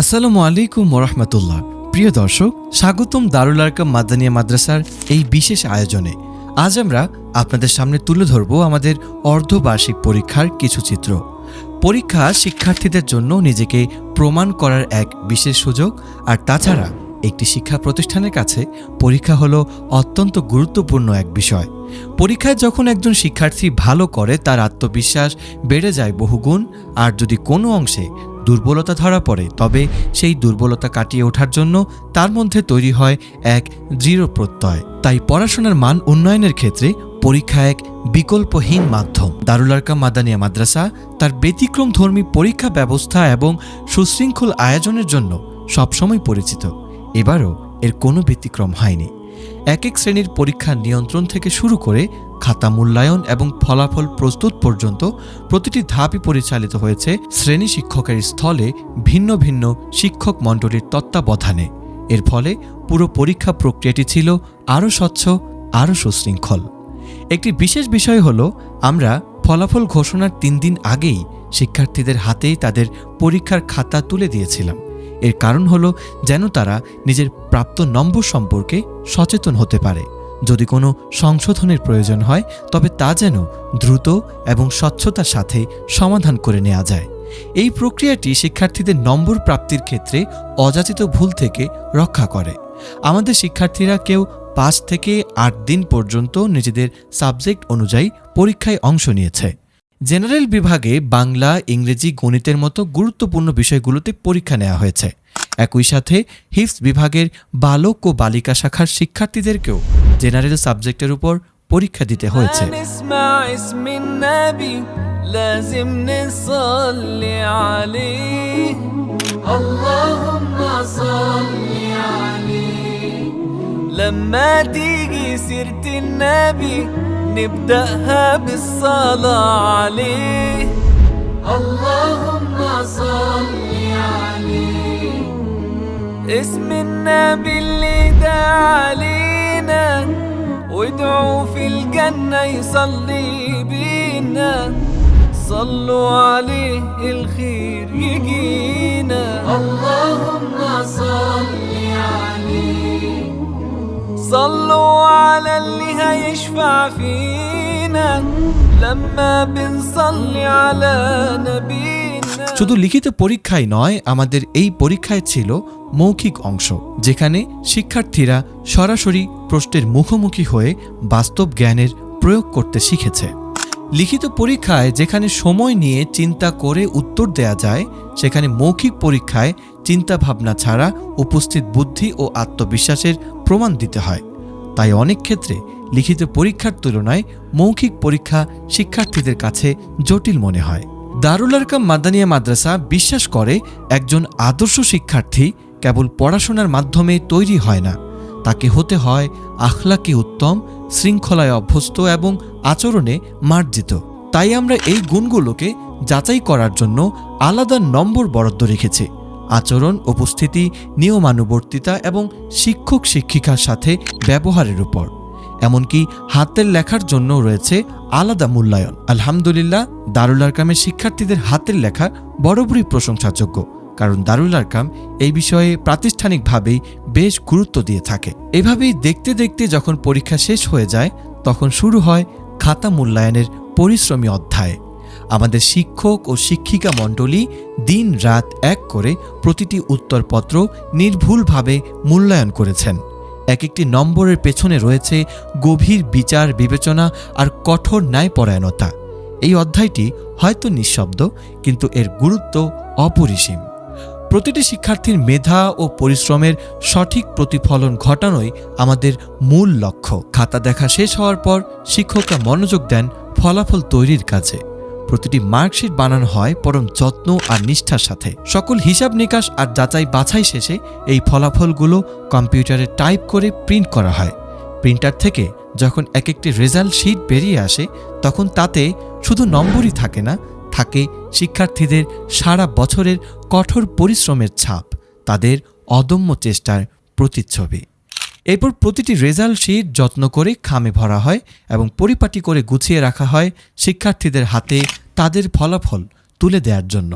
আসসালামু আলাইকুম ওরহমতুল্লাহ। প্রিয় দর্শক, স্বাগতম দারুল আরকাম মাদানিয়া মাদ্রাসার এই বিশেষ আয়োজনে। আজ আমরা আপনাদের সামনে তুলে ধরব আমাদের অর্ধবার্ষিক পরীক্ষার কিছু চিত্র। পরীক্ষা শিক্ষার্থীদের জন্য নিজেকে প্রমাণ করার এক বিশেষ সুযোগ, আর তাছাড়া একটি শিক্ষা প্রতিষ্ঠানের কাছে পরীক্ষা হলো অত্যন্ত গুরুত্বপূর্ণ এক বিষয়। পরীক্ষায় যখন একজন শিক্ষার্থী ভালো করে তার আত্মবিশ্বাস বেড়ে যায় বহুগুণ, আর যদি কোনো অংশে দুর্বলতা ধরা পড়ে, তবে সেই দুর্বলতা কাটিয়ে ওঠার জন্য তার মধ্যে তৈরি হয় এক দৃঢ় প্রত্যয়। তাই পড়াশোনার মান উন্নয়নের ক্ষেত্রে পরীক্ষা এক বিকল্পহীন মাধ্যম। দারুল আরকাম মাদানিয়া মাদ্রাসা তার ব্যতিক্রম ধর্মী পরীক্ষা ব্যবস্থা এবং সুশৃঙ্খল আয়োজনের জন্য সবসময় পরিচিত। এবারও এর কোনো ব্যতিক্রম হয়নি। এক এক শ্রেণির পরীক্ষা নিয়ন্ত্রণ থেকে শুরু করে খাতা মূল্যায়ন এবং ফলাফল প্রস্তুত পর্যন্ত প্রতিটি ধাপই পরিচালিত হয়েছে শ্রেণি শিক্ষকের স্থলে ভিন্ন ভিন্ন শিক্ষক মণ্ডলীর তত্ত্বাবধানে। এর ফলে পুরো পরীক্ষা প্রক্রিয়াটি ছিল আরও স্বচ্ছ, আরও সুশৃঙ্খল। একটি বিশেষ বিষয় হল, আমরা ফলাফল ঘোষণার তিন দিন আগেই শিক্ষার্থীদের হাতেই তাদের পরীক্ষার খাতা তুলে দিয়েছিলাম। এর কারণ হলো যেন তারা নিজের প্রাপ্ত নম্বর সম্পর্কে সচেতন হতে পারে। যদি কোনো সংশোধনের প্রয়োজন হয়, তবে তা যেন দ্রুত এবং স্বচ্ছতার সাথে সমাধান করে নেওয়া যায়। এই প্রক্রিয়াটি শিক্ষার্থীদের নম্বর প্রাপ্তির ক্ষেত্রে অযাচিত ভুল থেকে রক্ষা করে। আমাদের শিক্ষার্থীরা কেউ পাঁচ থেকে আট দিন পর্যন্ত নিজেদের সাবজেক্ট অনুযায়ী পরীক্ষায় অংশ নিয়েছে। জেনারেল বিভাগে বাংলা ইংরেজি গণিতের মতো গুরুত্বপূর্ণ বিষয়গুলোতে পরীক্ষা নেওয়া হয়েছে একই সাথে হিফস বিভাগের বালক ও বালিকা শাখার শিক্ষার্থীদেরকেও জেনারেল সাবজেক্টের উপর পরীক্ষা দিতে হয়েছে نسمع اسم النبي لازم نصلي عليه اللهم صل عليه لما تيجي سيرة النبي نبدأها بالصلاة عليه. اللهم صل عليه. اسم النبي اللي دعا علينا. وادعوا في الجنة يصلي بينا. صلوا عليه الخير يجينا. اللهم صل عليه. صلوا اللي هيشفع فينا لما بنصلي على نبينا শুধু লিখিত পরীক্ষায় নয় আমাদের এই পরীক্ষায় ছিল মৌখিক অংশ যেখানে শিক্ষার্থীরা সরাসরি প্রশ্নের মুখোমুখি হয়ে বাস্তব জ্ঞানের প্রয়োগ করতে শিখেছে লিখিত পরীক্ষায় যেখানে সময় নিয়ে চিন্তা করে উত্তর দেয়া যায় সেখানে মৌখিক পরীক্ষায় চিন্তা ভাবনা ছাড়া উপস্থিত বুদ্ধি ও আত্মবিশ্বাসের প্রমাণ দিতে হয় তাই অনেক ক্ষেত্রে লিখিত পরীক্ষার তুলনায় মৌখিক পরীক্ষা শিক্ষার্থীদের কাছে জটিল মনে হয়। দারুল আরকাম মাদানিয়া মাদ্রাসা বিশ্বাস করে, একজন আদর্শ শিক্ষার্থী কেবল পড়াশোনার মাধ্যমে তৈরি হয় না। তাকে হতে হয় আখলাকি উত্তম, শৃঙ্খলায় অভ্যস্ত এবং আচরণে মার্জিত। তাই আমরা এই গুণগুলোকে যাচাই করার জন্য আলাদা নম্বর বরাদ্দ রেখেছি। আচরণ, উপস্থিতি, নিয়মানুবর্তিতা এবং শিক্ষক শিক্ষিকার সাথে ব্যবহারের উপর। এমনকি হাতের লেখার জন্য রয়েছে আলাদা মূল্যায়ন। আলহামদুলিল্লাহ, দারুল আরকামের শিক্ষার্থীদের হাতের লেখা বরাবরই প্রশংসাযোগ্য, কারণ দারুল আরকাম এই বিষয়ে প্রাতিষ্ঠানিকভাবেই বেশ গুরুত্ব দিয়ে থাকে। এভাবেই দেখতে দেখতে যখন পরীক্ষা শেষ হয়ে যায়, তখন শুরু হয় খাতা মূল্যায়নের পরিশ্রমী অধ্যায়। আমাদের শিক্ষক ও শিক্ষিকা মণ্ডলী দিন রাত এক করে প্রতিটি উত্তরপত্র নির্ভুলভাবে মূল্যায়ন করেছেন। এক একটি নম্বরের পেছনে রয়েছে গভীর বিচার, বিবেচনা আর কঠোর ন্যায়পরায়ণতা। এই অধ্যায়টি হয়তো নিঃশব্দ, কিন্তু এর গুরুত্ব অপরিসীম। প্রতিটি শিক্ষার্থীর মেধা ও পরিশ্রমের সঠিক প্রতিফলন ঘটানোই আমাদের মূল লক্ষ্য। খাতা দেখা শেষ হওয়ার পর শিক্ষকরা মনোযোগ দেন ফলাফল তৈরির কাজে। প্রতিটি মার্কশিট বানানো হয় পরম যত্ন আর নিষ্ঠার সাথে। সকল হিসাব নিকাশ আর যাচাই বাছাই শেষে এই ফলাফলগুলো কম্পিউটারে টাইপ করে প্রিন্ট করা হয়। প্রিন্টার থেকে যখন এক একটি রেজাল্ট শিট বেরিয়ে আসে, তখন তাতে শুধু নম্বরই থাকে না, থাকে শিক্ষার্থীদের সারা বছরের কঠোর পরিশ্রমের ছাপ, তাদের অদম্য চেষ্টার প্রতিচ্ছবি। এরপর প্রতিটি রেজাল্ট শিট যত্ন করে খামে ভরা হয় এবং পরিপাটি করে গুছিয়ে রাখা হয় শিক্ষার্থীদের হাতে তাদের ফলাফল তুলে দেওয়ার জন্য।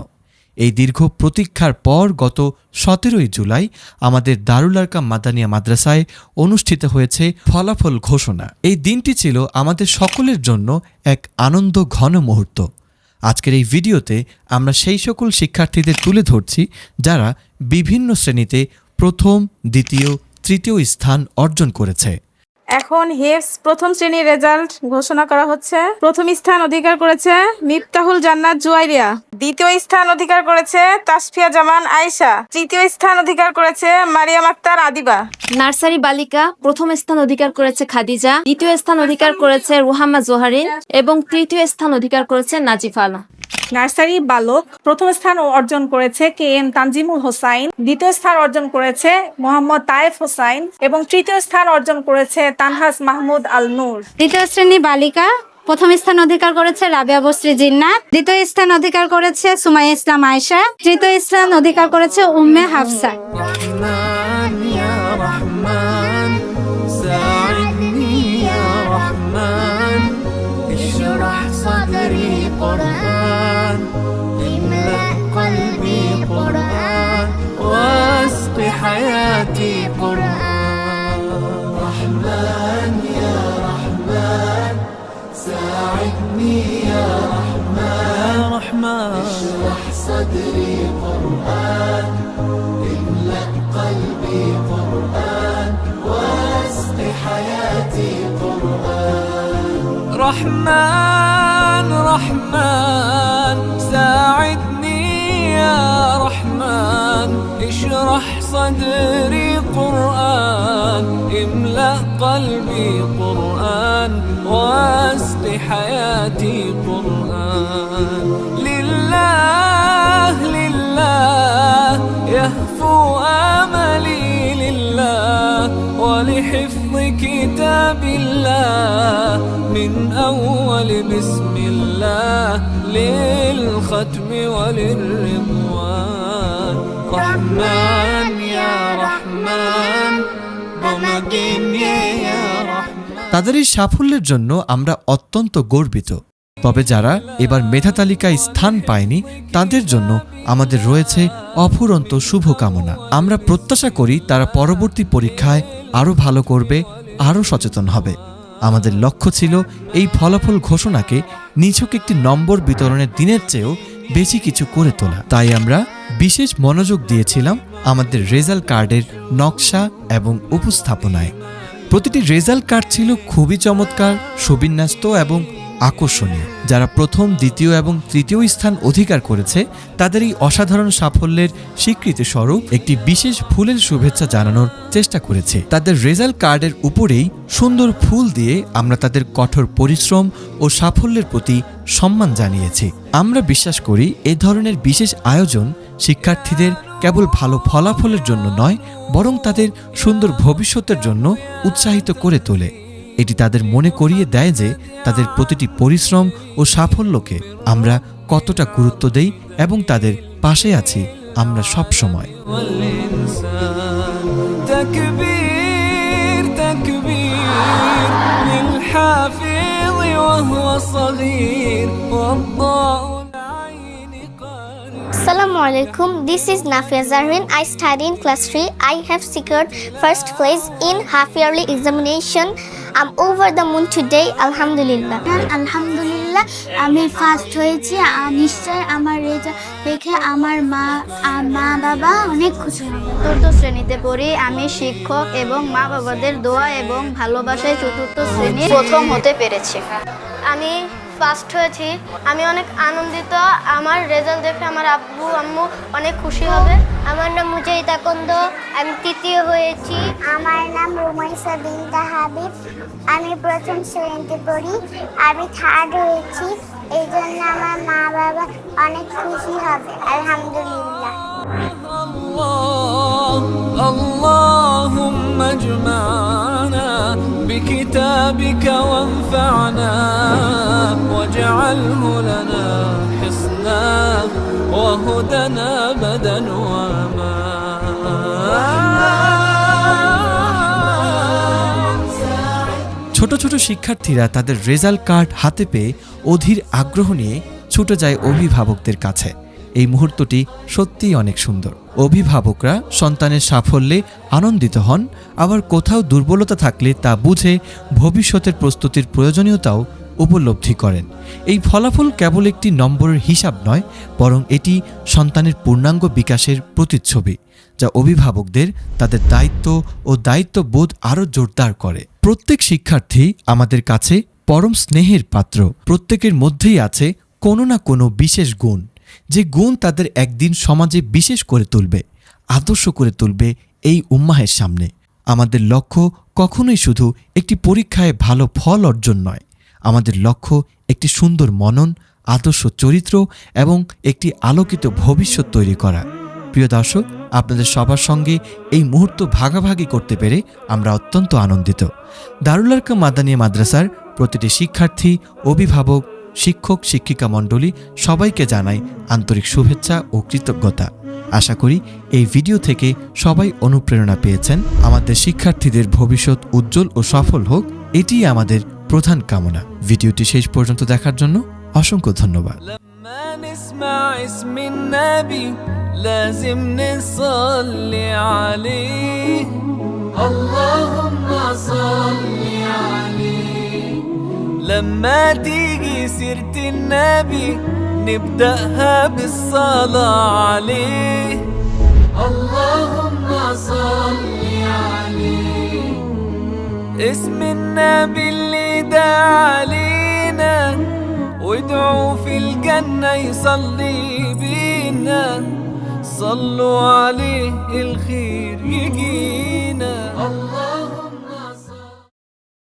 এই দীর্ঘ প্রতীক্ষার পর গত সতেরোই জুলাই আমাদের দারুল আরকাম মাদানিয়া মাদ্রাসায় অনুষ্ঠিত হয়েছে ফলাফল ঘোষণা। এই দিনটি ছিল আমাদের সকলের জন্য এক আনন্দ ঘন মুহূর্ত। আজকের এই ভিডিওতে আমরা সেই সকল শিক্ষার্থীদের তুলে ধরছি যারা বিভিন্ন শ্রেণীতে প্রথম, দ্বিতীয় তৃতীয় স্থান অর্জন করেছে। এখন হিপস প্রথম শ্রেণির রেজাল্ট ঘোষণা করা হচ্ছে। প্রথম স্থান অধিকার করেছে মিফতাহুল জান্নাত জুয়াইরিয়া। দ্বিতীয় স্থান অধিকার করেছে তাসফিয়া জামান আয়েশা। তৃতীয় স্থান অধিকার করেছে মারিয়াম আক্তার আদিবা। নার্সারি বালিকা প্রথম স্থান অধিকার করেছে খাদিজা। দ্বিতীয় স্থান অধিকার করেছে রুহামা জোহারিন এবং তৃতীয় স্থান অধিকার করেছে নাজিফা আলা নার্সারি বালক প্রথম স্থান অর্জন করেছে কে এম তানজিমুল হোসাইন, দ্বিতীয় স্থান অর্জন করেছে মোহাম্মদ তায়েফ হোসাইন এবং তৃতীয় স্থান অর্জন করেছে তানহাস মাহমুদ আল নূর দ্বিতীয় শ্রেণি বালিকা, প্রথম স্থান অধিকার করেছে রাবিয়া বস্ত্রী জিন্নাত, দ্বিতীয় স্থান অধিকার করেছে সুমাই ইসলাম আয়শা, তৃতীয় স্থান অধিকার করেছে উম্মে হাফসা। حياتي قرآن رحمن يا رحمن ساعدني يا رحمن. رحمن. اشرح صدري قرآن املأ قلبي قرآن واسق حياتي قرآن. رحمن رحمن ساعدني يا رحمن. اشرح صدري قرآن املأ قلبي قرآن واسق حياتي قرآن. لله لله يهفو آملي لله ولحفظ كتاب الله من أول بسم الله للختم وللرضوان. رحمن তাদের এই সাফল্যের জন্য আমরা অত্যন্ত গর্বিত। তবে যারা এবার মেধা তালিকায় স্থান পায়নি, তাদের জন্য আমাদের রয়েছে অফুরন্ত শুভকামনা। আমরা প্রত্যাশা করি তারা পরবর্তী পরীক্ষায় আরও ভালো করবে আরও সচেতন হবে। আমাদের লক্ষ্য ছিল এই ফলাফল ঘোষণাকে নিছক একটি নম্বর বিতরণের দিনের চেয়েও বেশি কিছু করে তোলা। তাই আমরা বিশেষ মনোযোগ দিয়েছিলাম আমাদের রেজাল্ট কার্ডের নকশা এবং উপস্থাপনায়। প্রতিটি রেজাল্ট কার্ড ছিল খুবই চমৎকার, সুবিন্যস্ত এবং আকর্ষণীয়। যারা প্রথম, দ্বিতীয় এবং তৃতীয় স্থান অধিকার করেছে, তাদের এই অসাধারণ সাফল্যের স্বীকৃতি স্বরূপ একটি বিশেষ ফুলের শুভেচ্ছা জানানোর চেষ্টা করেছে। তাদের রেজাল্ট কার্ডের উপরেই সুন্দর ফুল দিয়ে আমরা তাদের কঠোর পরিশ্রম ও সাফল্যের প্রতি সম্মান জানিয়েছি। আমরা বিশ্বাস করি, এ ধরনের বিশেষ আয়োজন শিক্ষার্থীদের কেবল ভালো ফলাফলের জন্য নয় বরং তাদের সুন্দর ভবিষ্যতের জন্য উৎসাহিত করে তোলে এটি তাদের মনে করিয়ে দেয় যে তাদের প্রতিটি পরিশ্রম ও সাফল্যকে আমরা কতটা গুরুত্ব দেই এবং তাদের পাশে আছি আমরা সব সময় والإنسان تكبير تكبير للحافظ وهو صغير والضاء العين قريب Assalamu alaikum. This is Nafia Zarwin. I study in class 3. I have secured first place in half yearly examination. I'm over the moon today. Alhamdulillah. আলহামদুলিল্লাহ আমি ফার্স্ট হয়েছি নিশ্চয় আমার রেজাল্ট দেখে আমার মা আর মা বাবা অনেক খুশি চতুর্থ শ্রেণীতে পড়ি আমি শিক্ষক এবং মা বাবাদের দোয়া এবং ভালোবাসায় চতুর্থ শ্রেণি প্রথম হতে পেরেছি আমি ফার্স্ট হয়েছি আমি অনেক আনন্দিত আমার রেজাল্ট দেখে আমার আব্বু আম্মু অনেক খুশি হবে আমার নাম মুজাহিদ আকন্দ আমি তৃতীয় হয়েছি আমার নাম রুমাইসা বিনতা হাবিব আমি প্রথম শ্রেণীতে পড়ি আমি থার্ড হয়েছি এই জন্য আমার মা বাবা অনেক খুশি হবে আলহামদুলিল্লাহ الله اللهم اجمعنا بكتابك وانفعنا واجعله لنا حصنا وهدنا بدا وما ছোট ছোট শিক্ষার্থীরা তাদের রেজাল্ট কার্ড হাতে পেয়ে অধীর আগ্রহ নিয়ে ছুটে যায় অভিভাবকদের কাছে এই মুহূর্তটি সত্যিই অনেক সুন্দর। অভিভাবকরা সন্তানের সাফল্যে আনন্দিত হন, আবার কোথাও দুর্বলতা থাকলে তা বুঝে ভবিষ্যতের প্রস্তুতির প্রয়োজনীয়তাও উপলব্ধি করেন। এই ফলাফল কেবল একটি নম্বরের হিসাব নয়, বরং এটি সন্তানের পূর্ণাঙ্গ বিকাশের প্রতিচ্ছবি, যা অভিভাবকদের তাদের দায়িত্ব ও দায়িত্ববোধ আরও জোরদার করে। প্রত্যেক শিক্ষার্থী আমাদের কাছে পরম স্নেহের পাত্র। প্রত্যেকের মধ্যেই আছে কোনো না কোনো বিশেষ গুণ। যে গুণ তাদের একদিন সমাজে বিশেষ করে তুলবে, আদর্শ করে তুলবে এই উম্মাহের সামনে। আমাদের লক্ষ্য কখনোই শুধু একটি পরীক্ষায় ভালো ফল অর্জন নয়। আমাদের লক্ষ্য একটি সুন্দর মনন, আদর্শ চরিত্র এবং একটি আলোকিত ভবিষ্যৎ তৈরি করা। প্রিয় দর্শক, আপনাদের সবার সঙ্গে এই মুহূর্ত ভাগাভাগি করতে পেরে আমরা অত্যন্ত আনন্দিত। দারুল মাদানিয়া মাদ্রাসার প্রতিটি শিক্ষার্থী, অভিভাবক শিক্ষক শিক্ষিকা মণ্ডলী সবাইকে জানাই আন্তরিক শুভেচ্ছা ও কৃতজ্ঞতা আশা করি এই ভিডিও থেকে সবাই অনুপ্রেরণা পেয়েছেন আমাদের শিক্ষার্থীদের ভবিষ্যৎ উজ্জ্বল ও সফল হোক এটিই আমাদের প্রধান কামনা ভিডিওটি শেষ পর্যন্ত দেখার জন্য অসংখ্য ধন্যবাদ لما نسمع اسم النبي لازم نصلي عليه اللهم صل عليه لما تيجي سيرة النبي نبدأها بالصلاة عليه. اللهم صل عليه. اسم النبي اللي دعا علينا وادعوا في الجنة يصلي بينا. صلوا عليه الخير يجينا